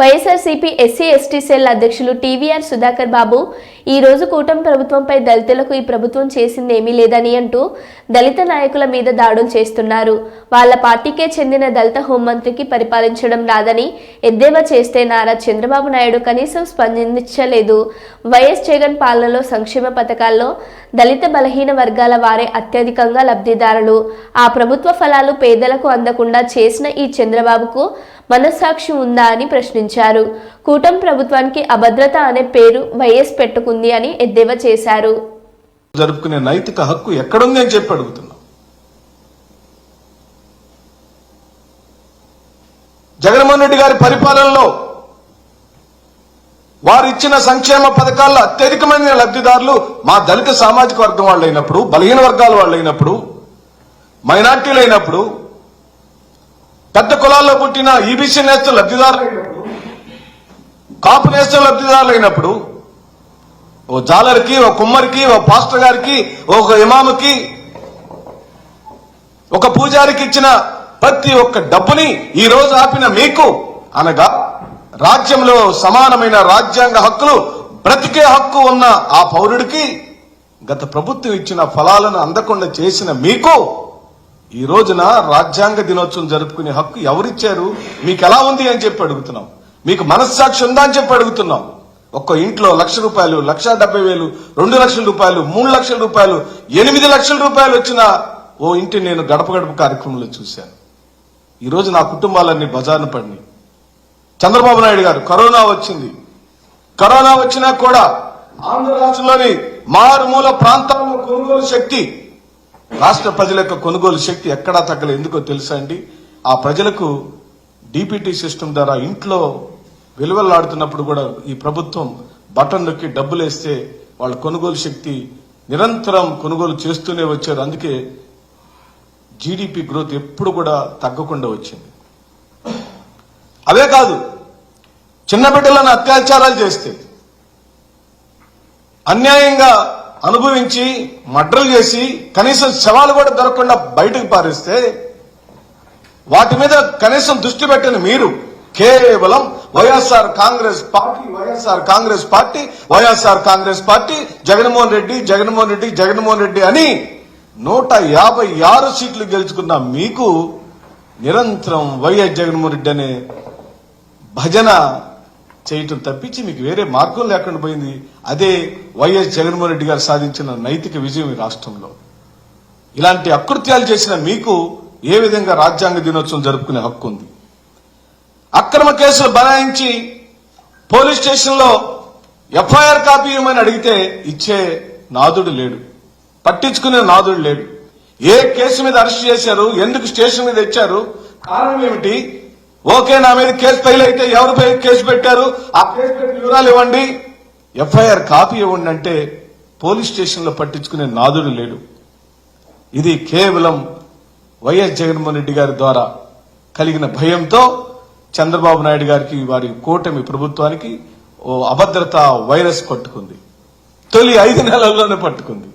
YSRCP SC ST cell అధ్యక్షులు TVR Sudhakar Babu ఈ రోజు కూటమి ప్రభుత్వంపై దళితులకు ఈ ప్రభుత్వం చేసింది ఏమీ లేదని అంటూ దళిత నాయకుల మీద దాడులు చేస్తున్నారు. వాళ్ళ పార్టీకే చెందిన దళిత హోంమంత్రికి పరిపాలించడం రాదని ఎద్దేవా చేస్తే నారా చంద్రబాబు నాయుడు కనీసం స్పందించలేదు. వైఎస్ జగన్ పాలనలో సంక్షేమ పథకాల్లో దళిత బలహీన వర్గాల వారే అత్యధికంగా లబ్ధిదారులు. ఆ ప్రభుత్వ ఫలాలు పేదలకు అందకుండా చేసిన ఈ చంద్రబాబుకు మనస్సాక్షి ఉందా అని ప్రశ్నించారు. కూటమి ప్రభుత్వానికి అభద్రత అనే పేరు వైఎస్ పెట్టుకుంది అని ఎద్దేవా చేశారు. జరుపుకునే నైతిక హక్కు ఎక్కడుంది అని చెప్పి అడుగుతున్నా. జగన్మోహన్ రెడ్డి గారి పరిపాలనలో వారు ఇచ్చిన సంక్షేమ పథకాల్లో అత్యధికమైన లబ్ధిదారులు మా దళిత సామాజిక వర్గం వాళ్ళు అయినప్పుడు బలహీన వర్గాల వాళ్ళు అయినప్పుడు మైనార్టీలు అయినప్పుడు పెద్ద కులాల్లో పుట్టిన ఈబీసీ నేస్తం లబ్ధిదారులు కాపు నేస్తం లబ్ధిదారులు అయినప్పుడు ఓ జాలర్కి ఓ కుమ్మరికి ఓ పాస్టర్ గారికి ఒక ఇమాముకి ఒక పూజారికి ఇచ్చిన ప్రతి ఒక్క డబ్బుని ఈ రోజు ఆపిన మీకు అనగా రాజ్యంలో సమానమైన రాజ్యాంగ హక్కులు బ్రతికే హక్కు ఉన్న ఆ పౌరుడికి గత ప్రభుత్వం ఇచ్చిన ఫలాలను అందకుండా చేసిన మీకు ఈ రోజున రాజ్యాంగ దినోత్సవం జరుపుకునే హక్కు ఎవరిచ్చారు? మీకు ఎలా ఉంది అని చెప్పి అడుగుతున్నాం. మీకు మనస్సాక్షి ఉందా అని చెప్పి అడుగుతున్నాం. ఒక్క ఇంట్లో లక్ష రూపాయలు లక్ష డెబ్బై వేలు రెండు లక్షల రూపాయలు మూడు లక్షల రూపాయలు ఎనిమిది లక్షల రూపాయలు వచ్చిన ఓ ఇంటి నేను గడప గడప కార్యక్రమంలో చూశాను. ఈ రోజు నా కుటుంబాలన్నీ బజార్న పడినాయి. చంద్రబాబు నాయుడు గారు కరోనా వచ్చింది. కరోనా వచ్చినా కూడా ఆంధ్ర రాష్ట్రంలోని మారుమూల ప్రాంతాల్లో కొనుగోలు శక్తి రాష్ట్ర ప్రజల యొక్క కొనుగోలు శక్తి ఎక్కడా తగ్గలేదు. ఎందుకో తెలుసా అండి? ఆ ప్రజలకు డిపిటి సిస్టమ్ ద్వారా ఇంట్లో విలువలాడుతున్నప్పుడు కూడా ఈ ప్రభుత్వం బటన్ నొక్కి డబ్బులు వేస్తే వాళ్ళ కొనుగోలు శక్తి నిరంతరం కొనుగోలు చేస్తూనే వచ్చారు. అందుకే జీడిపి గ్రోత్ ఎప్పుడు కూడా తగ్గకుండా వచ్చింది. అవే కాదు చిన్న బిడ్డలను అత్యాచారాలు చేస్తే అన్యాయంగా అనుభవించి మడ్రలు చేసి కనీసం శవాలు కూడా దొరకకుండా బయటకు పారేస్తే వాటి మీద కనీసం దృష్టి పెట్టిన మీరు కేవలం YSR Congress party YSR Congress party YSR Congress party Jaganmohan Reddy Jaganmohan Reddy Jaganmohan Reddy అని నూట యాభై ఆరు సీట్లు గెలుచుకున్న మీకు నిరంతరం వైఎస్ జగన్మోహన్ రెడ్డి అనే భజన చేయటం తప్పించి మీకు వేరే మార్గం లేకుండా పోయింది. అదే వైఎస్ జగన్మోహన్ రెడ్డి గారు సాధించిన నైతిక విజయం ఈ రాష్ట్రంలో. ఇలాంటి అకృత్యాలు చేసిన మీకు ఏ విధంగా రాజ్యాంగ దినోత్సవం జరుపుకునే హక్కు ఉంది? అక్రమ కేసులు బనాయించి పోలీస్ స్టేషన్లో ఎఫ్ఐఆర్ కాపీ ఇవ్వమని అడిగితే ఇచ్చే నాదుడు లేడు. పట్టించుకునే నాదుడు లేడు. ఏ కేసు మీద అరెస్ట్ చేశారు? ఎందుకు స్టేషన్ మీద ఇచ్చారు? కారణం ఏమిటి? ఓకే నా మీద కేసు ఫైల్ అయితే ఎవరిపై కేసు పెట్టారు? ఆ కేసు పెట్టిన వివరాలు ఇవ్వండి. ఎఫ్ఐఆర్ కాపీ ఇవ్వండి అంటే పోలీస్ స్టేషన్లో పట్టించుకునే నాదుడు లేడు. ఇది కేవలం వైఎస్ జగన్మోహన్ రెడ్డి గారి ద్వారా కలిగిన భయంతో చంద్రబాబు నాయుడు గారికి వారి కూటమి ప్రభుత్వానికి ఓ అభద్రత వైరస్ పట్టుకుంది. తొలి ఐదు నెలల్లోనే పట్టుకుంది.